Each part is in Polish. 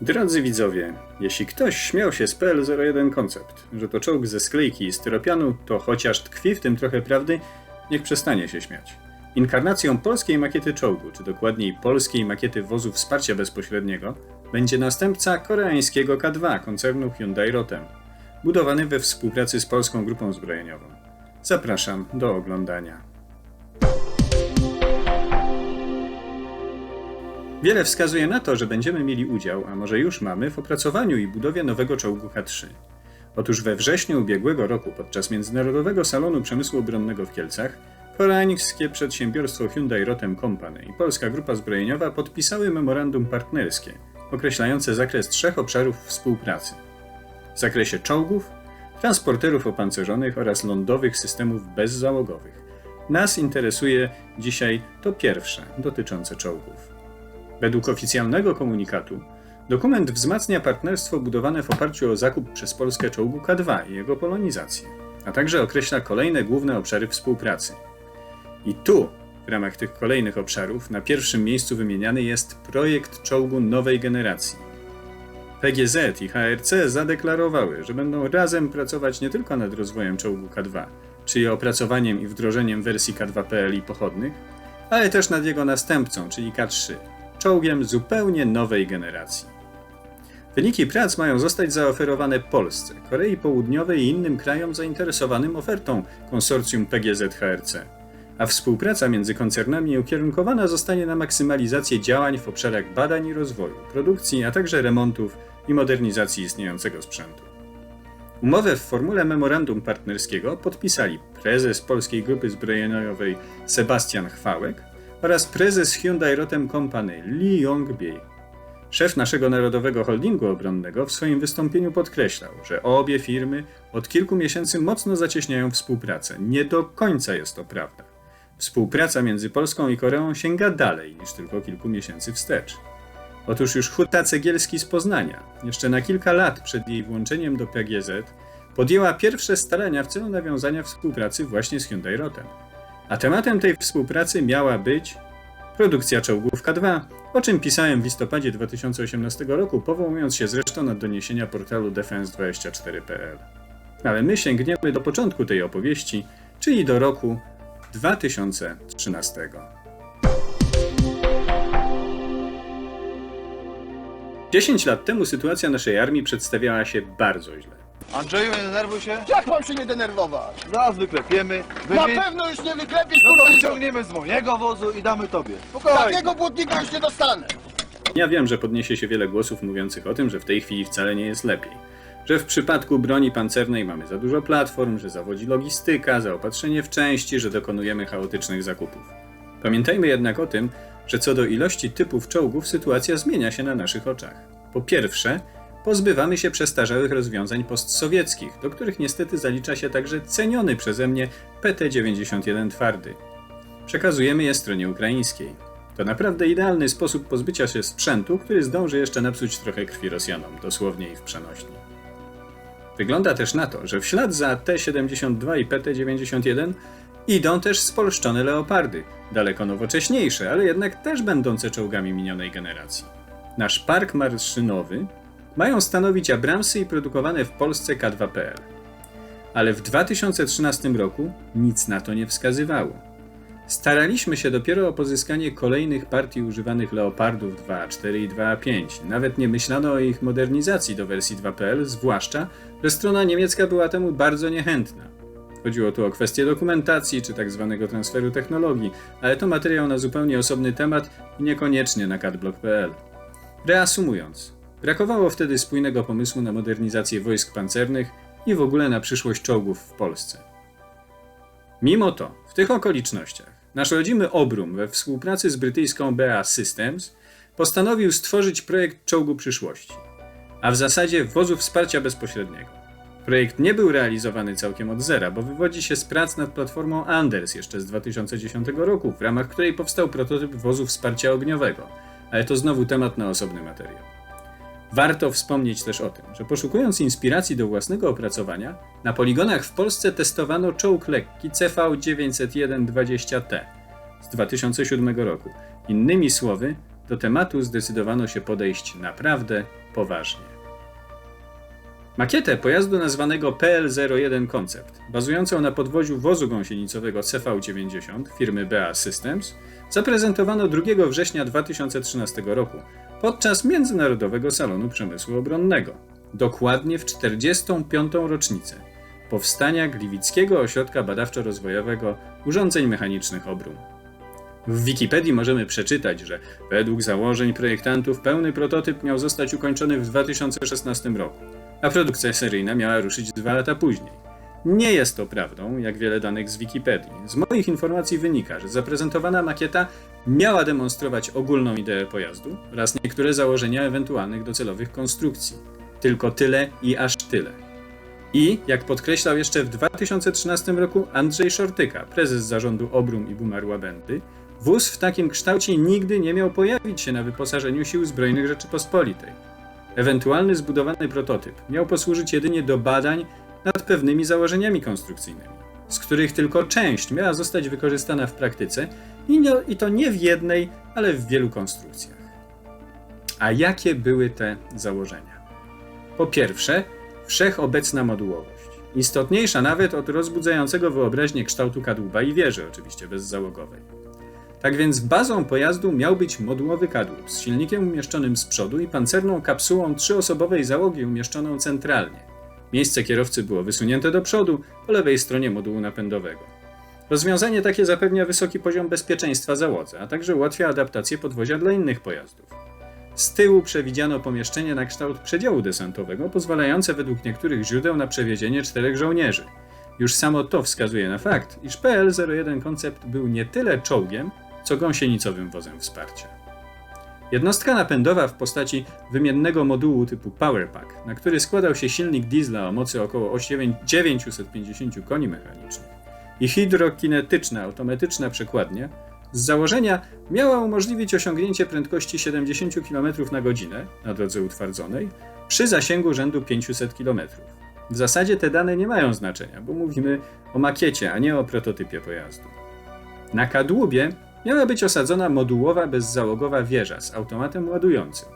Drodzy widzowie, jeśli ktoś śmiał się z PL01 Koncept, że to czołg ze sklejki i styropianu, to chociaż tkwi w tym trochę prawdy, niech przestanie się śmiać. Inkarnacją polskiej makiety czołgu, czy dokładniej polskiej makiety wozu wsparcia bezpośredniego, będzie następca koreańskiego K2 koncernu Hyundai Rotem, budowany we współpracy z polską grupą zbrojeniową. Zapraszam do oglądania. Wiele wskazuje na to, że będziemy mieli udział, a może już mamy, w opracowaniu i budowie nowego czołgu H3. Otóż we wrześniu ubiegłego roku, podczas Międzynarodowego Salonu Przemysłu Obronnego w Kielcach, koreańskie przedsiębiorstwo Hyundai Rotem Company i polska grupa zbrojeniowa podpisały memorandum partnerskie, określające zakres trzech obszarów współpracy. W zakresie czołgów, transporterów opancerzonych oraz lądowych systemów bezzałogowych. Nas interesuje dzisiaj to pierwsze, dotyczące czołgów. Według oficjalnego komunikatu, dokument wzmacnia partnerstwo budowane w oparciu o zakup przez Polskę czołgu K2 i jego polonizację, a także określa kolejne główne obszary współpracy. I tu, w ramach tych kolejnych obszarów, na pierwszym miejscu wymieniany jest projekt czołgu nowej generacji. PGZ i HRC zadeklarowały, że będą razem pracować nie tylko nad rozwojem czołgu K2, czyli opracowaniem i wdrożeniem wersji K2PL i pochodnych, ale też nad jego następcą, czyli K3, czołgiem zupełnie nowej generacji. Wyniki prac mają zostać zaoferowane Polsce, Korei Południowej i innym krajom zainteresowanym ofertą konsorcjum PGZ-HRC, a współpraca między koncernami ukierunkowana zostanie na maksymalizację działań w obszarach badań i rozwoju, produkcji, a także remontów i modernizacji istniejącego sprzętu. Umowę w formule memorandum partnerskiego podpisali prezes Polskiej Grupy Zbrojeniowej Sebastian Chwałek oraz prezes Hyundai Rotem Company Lee Yong-biei. Szef naszego Narodowego Holdingu Obronnego w swoim wystąpieniu podkreślał, że obie firmy od kilku miesięcy mocno zacieśniają współpracę. Nie do końca jest to prawda. Współpraca między Polską i Koreą sięga dalej niż tylko kilku miesięcy wstecz. Otóż już Huta Cegielski z Poznania, jeszcze na kilka lat przed jej włączeniem do PGZ, podjęła pierwsze starania w celu nawiązania współpracy właśnie z Hyundai Rotem. A tematem tej współpracy miała być produkcja czołgów K2, o czym pisałem w listopadzie 2018 roku, powołując się zresztą na doniesienia portalu defense24.pl. Ale my sięgniemy do początku tej opowieści, czyli do roku 2013. 10 lat temu sytuacja naszej armii przedstawiała się bardzo źle. Andrzeju, nie denerwuj się. Jak mam się nie denerwować? Zaraz wyklepiemy. Na pewno już nie wyklepisz, No to wyciągniemy z mojego wozu i damy tobie. Spokojnie. Takiego błotnika już nie dostanę! Ja wiem, że podniesie się wiele głosów mówiących o tym, że w tej chwili wcale nie jest lepiej. Że w przypadku broni pancernej mamy za dużo platform, że zawodzi logistyka, zaopatrzenie w części, że dokonujemy chaotycznych zakupów. Pamiętajmy jednak o tym, że co do ilości typów czołgów sytuacja zmienia się na naszych oczach. Po pierwsze, pozbywamy się przestarzałych rozwiązań postsowieckich, do których niestety zalicza się także ceniony przeze mnie PT-91 twardy. Przekazujemy je stronie ukraińskiej. To naprawdę idealny sposób pozbycia się sprzętu, który zdąży jeszcze napsuć trochę krwi Rosjanom, dosłownie i w przenośni. Wygląda też na to, że w ślad za T-72 i PT-91 idą też spolszczone leopardy, daleko nowocześniejsze, ale jednak też będące czołgami minionej generacji. Nasz park maszynowy mają stanowić Abramsy i produkowane w Polsce K2PL. Ale w 2013 roku nic na to nie wskazywało. Staraliśmy się dopiero o pozyskanie kolejnych partii używanych Leopardów 2A4 i 2A5. Nawet nie myślano o ich modernizacji do wersji 2PL, zwłaszcza, że strona niemiecka była temu bardzo niechętna. Chodziło tu o kwestię dokumentacji czy tak zwanego transferu technologii, ale to materiał na zupełnie osobny temat i niekoniecznie na catblock.pl. Reasumując, brakowało wtedy spójnego pomysłu na modernizację wojsk pancernych i w ogóle na przyszłość czołgów w Polsce. Mimo to, w tych okolicznościach, nasz rodzimy Obrum we współpracy z brytyjską BA Systems postanowił stworzyć projekt czołgu przyszłości, a w zasadzie wozu wsparcia bezpośredniego. Projekt nie był realizowany całkiem od zera, bo wywodzi się z prac nad platformą Anders jeszcze z 2010 roku, w ramach której powstał prototyp wozu wsparcia ogniowego, ale to znowu temat na osobny materiał. Warto wspomnieć też o tym, że poszukując inspiracji do własnego opracowania, na poligonach w Polsce testowano czołg lekki CV901-20T z 2007 roku. Innymi słowy, do tematu zdecydowano się podejść naprawdę poważnie. Makietę pojazdu nazwanego PL-01 Concept, bazującą na podwoziu wozu gąsienicowego CV-90 firmy BA Systems, zaprezentowano 2 września 2013 roku podczas Międzynarodowego Salonu Przemysłu Obronnego, dokładnie w 45. rocznicę powstania Gliwickiego Ośrodka Badawczo-Rozwojowego Urządzeń Mechanicznych Obrum. W Wikipedii możemy przeczytać, że według założeń projektantów pełny prototyp miał zostać ukończony w 2016 roku, a produkcja seryjna miała ruszyć dwa lata później. Nie jest to prawdą, jak wiele danych z Wikipedii. Z moich informacji wynika, że zaprezentowana makieta miała demonstrować ogólną ideę pojazdu oraz niektóre założenia ewentualnych docelowych konstrukcji. Tylko tyle i aż tyle. I, jak podkreślał jeszcze w 2013 roku Andrzej Szortyka, prezes zarządu Obrum i Bumar Łabędy, wóz w takim kształcie nigdy nie miał pojawić się na wyposażeniu Sił Zbrojnych Rzeczypospolitej. Ewentualny zbudowany prototyp miał posłużyć jedynie do badań nad pewnymi założeniami konstrukcyjnymi, z których tylko część miała zostać wykorzystana w praktyce i, to nie w jednej, ale w wielu konstrukcjach. A jakie były te założenia? Po pierwsze, wszechobecna modułowość. Istotniejsza nawet od rozbudzającego wyobraźnię kształtu kadłuba i wieży, oczywiście bezzałogowej. Tak więc bazą pojazdu miał być modułowy kadłub z silnikiem umieszczonym z przodu i pancerną kapsułą trzyosobowej załogi umieszczoną centralnie. Miejsce kierowcy było wysunięte do przodu, po lewej stronie modułu napędowego. Rozwiązanie takie zapewnia wysoki poziom bezpieczeństwa załodze, a także ułatwia adaptację podwozia dla innych pojazdów. Z tyłu przewidziano pomieszczenie na kształt przedziału desantowego, pozwalające według niektórych źródeł na przewiezienie czterech żołnierzy. Już samo to wskazuje na fakt, iż PL-01 koncept był nie tyle czołgiem, co gąsienicowym wozem wsparcia. Jednostka napędowa w postaci wymiennego modułu typu Powerpack, na który składał się silnik diesla o mocy około 8 950 koni mechanicznych i hydrokinetyczna automatyczna przekładnia, z założenia miała umożliwić osiągnięcie prędkości 70 km na godzinę na drodze utwardzonej przy zasięgu rzędu 500 km. W zasadzie te dane nie mają znaczenia, bo mówimy o makiecie, a nie o prototypie pojazdu. Na kadłubie miała być osadzona modułowa bezzałogowa wieża z automatem ładującym,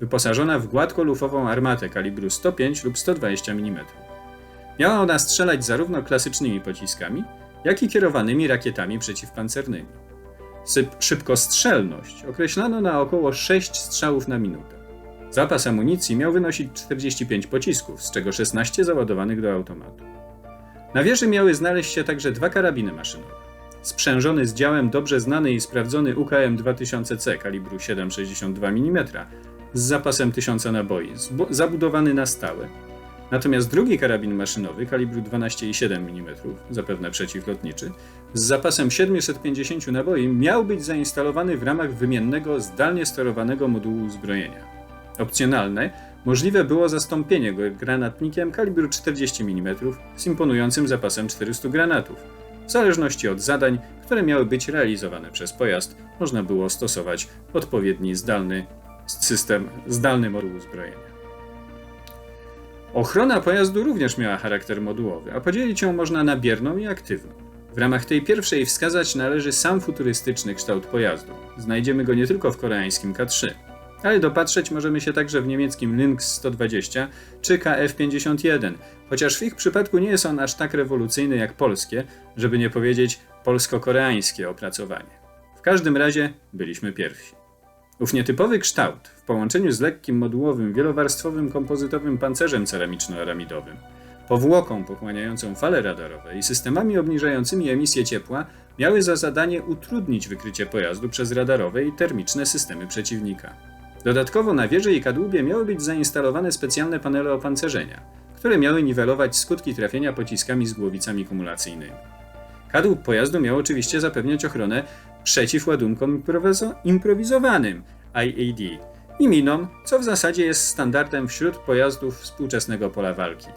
wyposażona w gładkolufową armatę kalibru 105 lub 120 mm. Miała ona strzelać zarówno klasycznymi pociskami, jak i kierowanymi rakietami przeciwpancernymi. Szybkostrzelność określano na około 6 strzałów na minutę. Zapas amunicji miał wynosić 45 pocisków, z czego 16 załadowanych do automatu. Na wieży miały znaleźć się także dwa karabiny maszynowe. Sprzężony z działem dobrze znany i sprawdzony UKM 2000C kalibru 7,62 mm z zapasem 1000 naboi, zabudowany na stałe. Natomiast drugi karabin maszynowy kalibru 12,7 mm, zapewne przeciwlotniczy, z zapasem 750 naboi miał być zainstalowany w ramach wymiennego, zdalnie sterowanego modułu uzbrojenia. Opcjonalne możliwe było zastąpienie go granatnikiem kalibru 40 mm z imponującym zapasem 400 granatów. W zależności od zadań, które miały być realizowane przez pojazd, można było stosować odpowiedni zdalny system, zdalny moduł uzbrojenia. Ochrona pojazdu również miała charakter modułowy, a podzielić ją można na bierną i aktywną. W ramach tej pierwszej wskazać należy sam futurystyczny kształt pojazdu. Znajdziemy go nie tylko w koreańskim K3, ale dopatrzeć możemy się także w niemieckim Lynx 120 czy KF51, chociaż w ich przypadku nie jest on aż tak rewolucyjny jak polskie, żeby nie powiedzieć polsko-koreańskie opracowanie. W każdym razie byliśmy pierwsi. Ów nietypowy kształt, w połączeniu z lekkim modułowym, wielowarstwowym kompozytowym pancerzem ceramiczno-aramidowym, powłoką pochłaniającą fale radarowe i systemami obniżającymi emisję ciepła, miały za zadanie utrudnić wykrycie pojazdu przez radarowe i termiczne systemy przeciwnika. Dodatkowo na wieży i kadłubie miały być zainstalowane specjalne panele opancerzenia, które miały niwelować skutki trafienia pociskami z głowicami kumulacyjnymi. Kadłub pojazdu miał oczywiście zapewniać ochronę przeciw ładunkom improwizo- improwizowanym IAD i minom, co w zasadzie jest standardem wśród pojazdów współczesnego pola walki.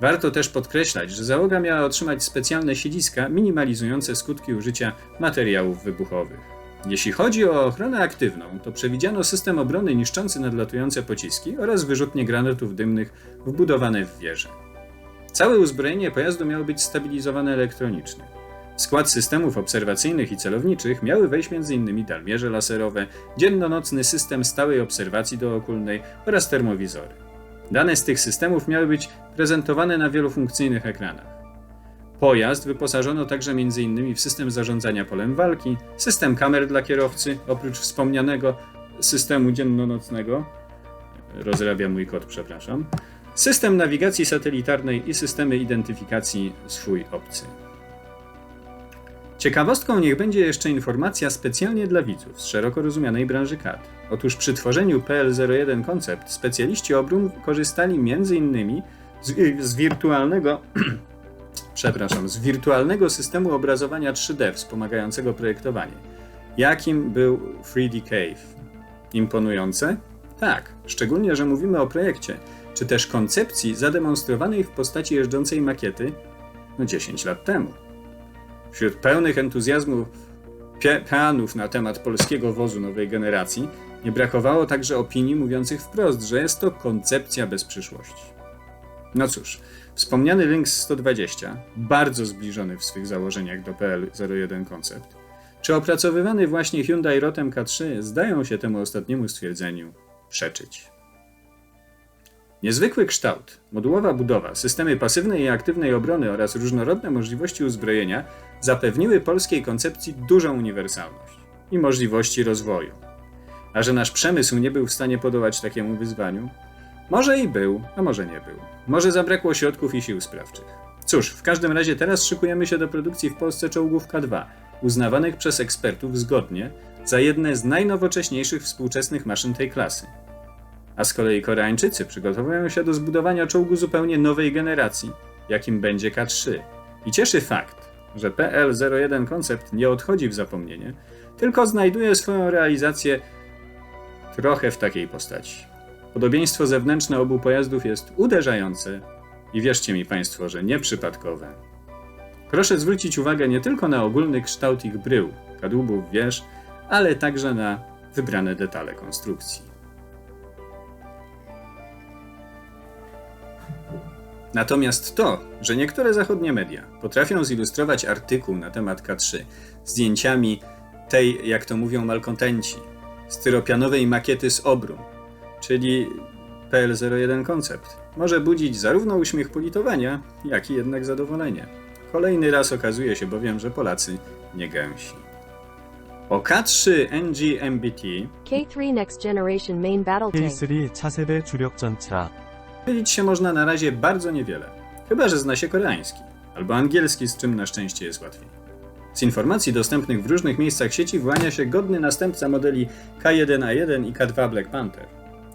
Warto też podkreślać, że załoga miała otrzymać specjalne siedziska minimalizujące skutki użycia materiałów wybuchowych. Jeśli chodzi o ochronę aktywną, to przewidziano system obrony niszczący nadlatujące pociski oraz wyrzutnie granatów dymnych wbudowane w wieżę. Całe uzbrojenie pojazdu miało być stabilizowane elektronicznie. W skład systemów obserwacyjnych i celowniczych miały wejść m.in. dalmierze laserowe, dzienno-nocny system stałej obserwacji dookulnej oraz termowizory. Dane z tych systemów miały być prezentowane na wielofunkcyjnych ekranach. Pojazd wyposażono także m.in. w system zarządzania polem walki, system kamer dla kierowcy, oprócz wspomnianego systemu dzienno-nocnego, rozrabia mój kot, przepraszam, system nawigacji satelitarnej i systemy identyfikacji swój obcy. Ciekawostką niech będzie jeszcze informacja specjalnie dla widzów z szeroko rozumianej branży CAD. Otóż przy tworzeniu PL01 Concept specjaliści Obrum korzystali m.in. z, z wirtualnego przepraszam, z wirtualnego systemu obrazowania 3D wspomagającego projektowanie. Jakim był 3D Cave? Imponujące? Tak, szczególnie, że mówimy o projekcie, czy też koncepcji zademonstrowanej w postaci jeżdżącej makiety no 10 lat temu. Wśród pełnych entuzjazmu peanów na temat polskiego wozu nowej generacji nie brakowało także opinii mówiących wprost, że jest to koncepcja bez przyszłości. No cóż, wspomniany Lynx 120, bardzo zbliżony w swych założeniach do PL01 Concept, czy opracowywany właśnie Hyundai Rotem K3 zdają się temu ostatniemu stwierdzeniu przeczyć. Niezwykły kształt, modułowa budowa, systemy pasywnej i aktywnej obrony oraz różnorodne możliwości uzbrojenia zapewniły polskiej koncepcji dużą uniwersalność i możliwości rozwoju. A że nasz przemysł nie był w stanie podołać takiemu wyzwaniu, może i był, a może nie był. Może zabrakło środków i sił sprawczych. Cóż, w każdym razie teraz szykujemy się do produkcji w Polsce czołgów K2, uznawanych przez ekspertów zgodnie za jedne z najnowocześniejszych współczesnych maszyn tej klasy. A z kolei Koreańczycy przygotowują się do zbudowania czołgu zupełnie nowej generacji, jakim będzie K3. I cieszy fakt, że PL-01 koncept nie odchodzi w zapomnienie, tylko znajduje swoją realizację trochę w takiej postaci. Podobieństwo zewnętrzne obu pojazdów jest uderzające i wierzcie mi Państwo, że nieprzypadkowe. Proszę zwrócić uwagę nie tylko na ogólny kształt ich brył, kadłubów wież, ale także na wybrane detale konstrukcji. Natomiast to, że niektóre zachodnie media potrafią zilustrować artykuł na temat K3 zdjęciami tej, jak to mówią malkontenci, styropianowej makiety z Obrum, czyli PL01 Concept, może budzić zarówno uśmiech politowania, jak i jednak zadowolenie. Kolejny raz okazuje się bowiem, że Polacy nie gęsi. O K3 NG MBT K3 Next Generation Main Battle Tank. K3 차세대 주력 전차 Powiedzieć się można na razie bardzo niewiele. Chyba, że zna się koreański albo angielski, z czym na szczęście jest łatwiej. Z informacji dostępnych w różnych miejscach sieci wyłania się godny następca modeli K1A1 i K2 Black Panther.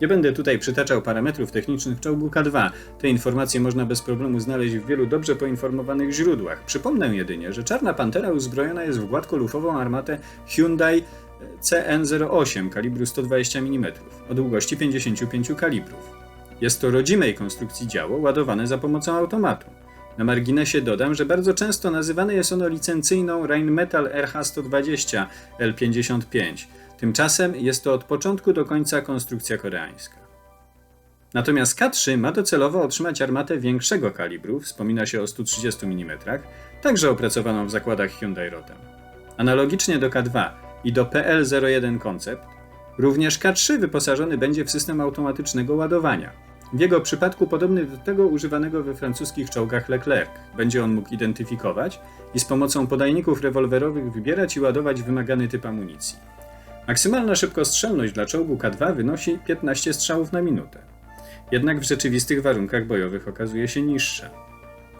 Nie będę tutaj przytaczał parametrów technicznych czołgu K2. Te informacje można bez problemu znaleźć w wielu dobrze poinformowanych źródłach. Przypomnę jedynie, że Czarna Pantera uzbrojona jest w gładkolufową armatę Hyundai CN08 kalibru 120 mm o długości 55 kalibrów. Jest to rodzimej konstrukcji działo ładowane za pomocą automatu. Na marginesie dodam, że bardzo często nazywane jest ono licencyjną Rheinmetall RH120 L55. Tymczasem jest to od początku do końca konstrukcja koreańska. Natomiast K3 ma docelowo otrzymać armatę większego kalibru, wspomina się o 130 mm, także opracowaną w zakładach Hyundai Rotem. Analogicznie do K2 i do PL01 Concept, również K3 wyposażony będzie w system automatycznego ładowania. W jego przypadku podobny do tego używanego we francuskich czołgach Leclerc. Będzie on mógł identyfikować i z pomocą podajników rewolwerowych wybierać i ładować wymagany typ amunicji. Maksymalna szybkostrzelność dla czołgu K2 wynosi 15 strzałów na minutę. Jednak w rzeczywistych warunkach bojowych okazuje się niższa.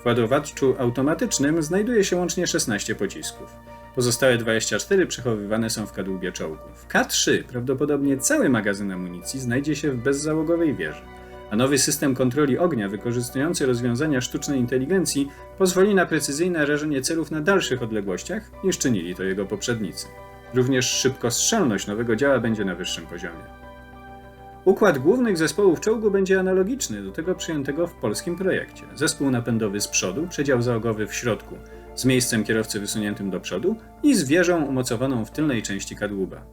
W ładowaczu automatycznym znajduje się łącznie 16 pocisków. Pozostałe 24 przechowywane są w kadłubie czołgu. W K3 prawdopodobnie cały magazyn amunicji znajdzie się w bezzałogowej wieży, a nowy system kontroli ognia wykorzystujący rozwiązania sztucznej inteligencji pozwoli na precyzyjne rażenie celów na dalszych odległościach niż czynili to jego poprzednicy. Również szybkostrzelność nowego działa będzie na wyższym poziomie. Układ głównych zespołów czołgu będzie analogiczny do tego przyjętego w polskim projekcie. Zespół napędowy z przodu, przedział załogowy w środku, z miejscem kierowcy wysuniętym do przodu i z wieżą umocowaną w tylnej części kadłuba.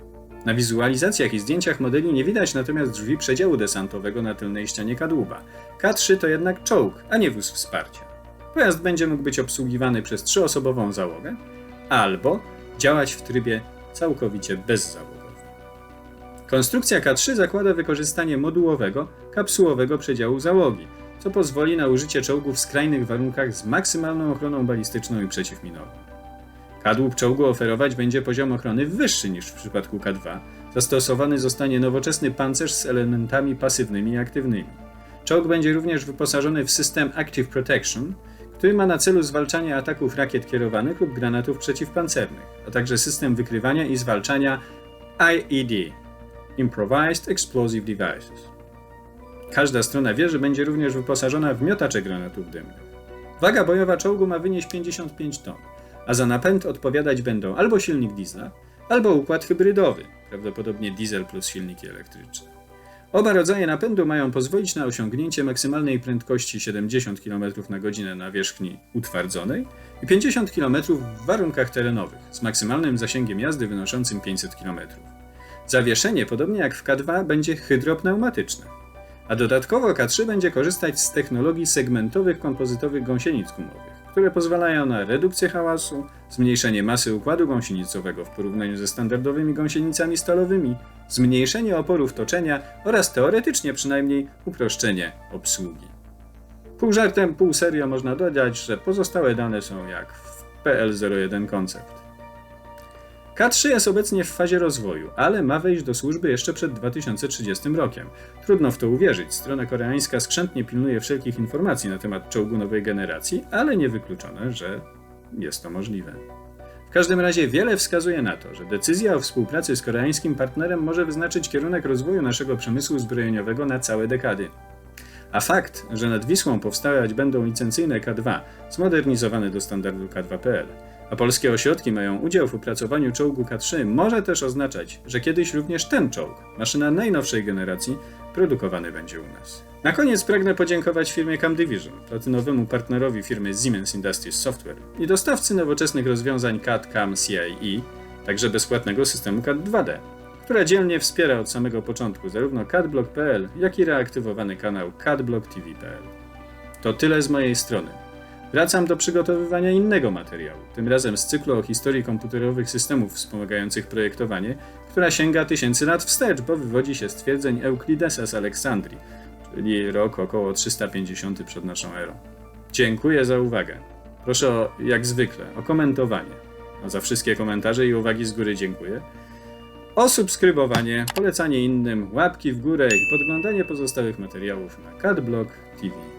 Na wizualizacjach i zdjęciach modeli nie widać natomiast drzwi przedziału desantowego na tylnej ścianie kadłuba. K3 to jednak czołg, a nie wóz wsparcia. Pojazd będzie mógł być obsługiwany przez trzyosobową załogę albo działać w trybie całkowicie bezzałogowym. Konstrukcja K3 zakłada wykorzystanie modułowego, kapsułowego przedziału załogi, co pozwoli na użycie czołgu w skrajnych warunkach z maksymalną ochroną balistyczną i przeciwminową. Kadłub czołgu oferować będzie poziom ochrony wyższy niż w przypadku K2. Zastosowany zostanie nowoczesny pancerz z elementami pasywnymi i aktywnymi. Czołg będzie również wyposażony w system Active Protection, który ma na celu zwalczanie ataków rakiet kierowanych lub granatów przeciwpancernych, a także system wykrywania i zwalczania IED Improvised Explosive Devices. Każda strona wieży będzie również wyposażona w miotacze granatów dymnych. Waga bojowa czołgu ma wynieść 55 ton, a za napęd odpowiadać będą albo silnik diesla, albo układ hybrydowy, prawdopodobnie diesel plus silniki elektryczne. Oba rodzaje napędu mają pozwolić na osiągnięcie maksymalnej prędkości 70 km na godzinę na wierzchni utwardzonej i 50 km w warunkach terenowych z maksymalnym zasięgiem jazdy wynoszącym 500 km. Zawieszenie, podobnie jak w K2, będzie hydropneumatyczne, a dodatkowo K3 będzie korzystać z technologii segmentowych kompozytowych gąsienic gumowych, które pozwalają na redukcję hałasu, zmniejszenie masy układu gąsienicowego w porównaniu ze standardowymi gąsienicami stalowymi, zmniejszenie oporów toczenia oraz teoretycznie przynajmniej uproszczenie obsługi. Pół żartem, pół serio można dodać, że pozostałe dane są jak w PL01 Concept. K3 jest obecnie w fazie rozwoju, ale ma wejść do służby jeszcze przed 2030 rokiem. Trudno w to uwierzyć, strona koreańska skrzętnie pilnuje wszelkich informacji na temat czołgu nowej generacji, ale niewykluczone, że jest to możliwe. W każdym razie wiele wskazuje na to, że decyzja o współpracy z koreańskim partnerem może wyznaczyć kierunek rozwoju naszego przemysłu zbrojeniowego na całe dekady. A fakt, że nad Wisłą powstawać będą licencyjne K2, zmodernizowane do standardu K2PL, a polskie ośrodki mają udział w opracowaniu czołgu K3, może też oznaczać, że kiedyś również ten czołg, maszyna najnowszej generacji, produkowany będzie u nas. Na koniec pragnę podziękować firmie Camdivision, platynowemu partnerowi firmy Siemens Industries Software i dostawcy nowoczesnych rozwiązań CAD CAM CIE, także bezpłatnego systemu CAD 2D, która dzielnie wspiera od samego początku zarówno CADBlock.pl, jak i reaktywowany kanał CADBlock TV.pl. To tyle z mojej strony. Wracam do przygotowywania innego materiału, tym razem z cyklu o historii komputerowych systemów wspomagających projektowanie, która sięga tysięcy lat wstecz, bo wywodzi się z twierdzeń Euklidesa z Aleksandrii, czyli rok około 350 przed naszą erą. Dziękuję za uwagę. Proszę o, jak zwykle o komentowanie. A za wszystkie komentarze i uwagi z góry dziękuję. O subskrybowanie, polecanie innym, łapki w górę i podglądanie pozostałych materiałów na CADBlock TV.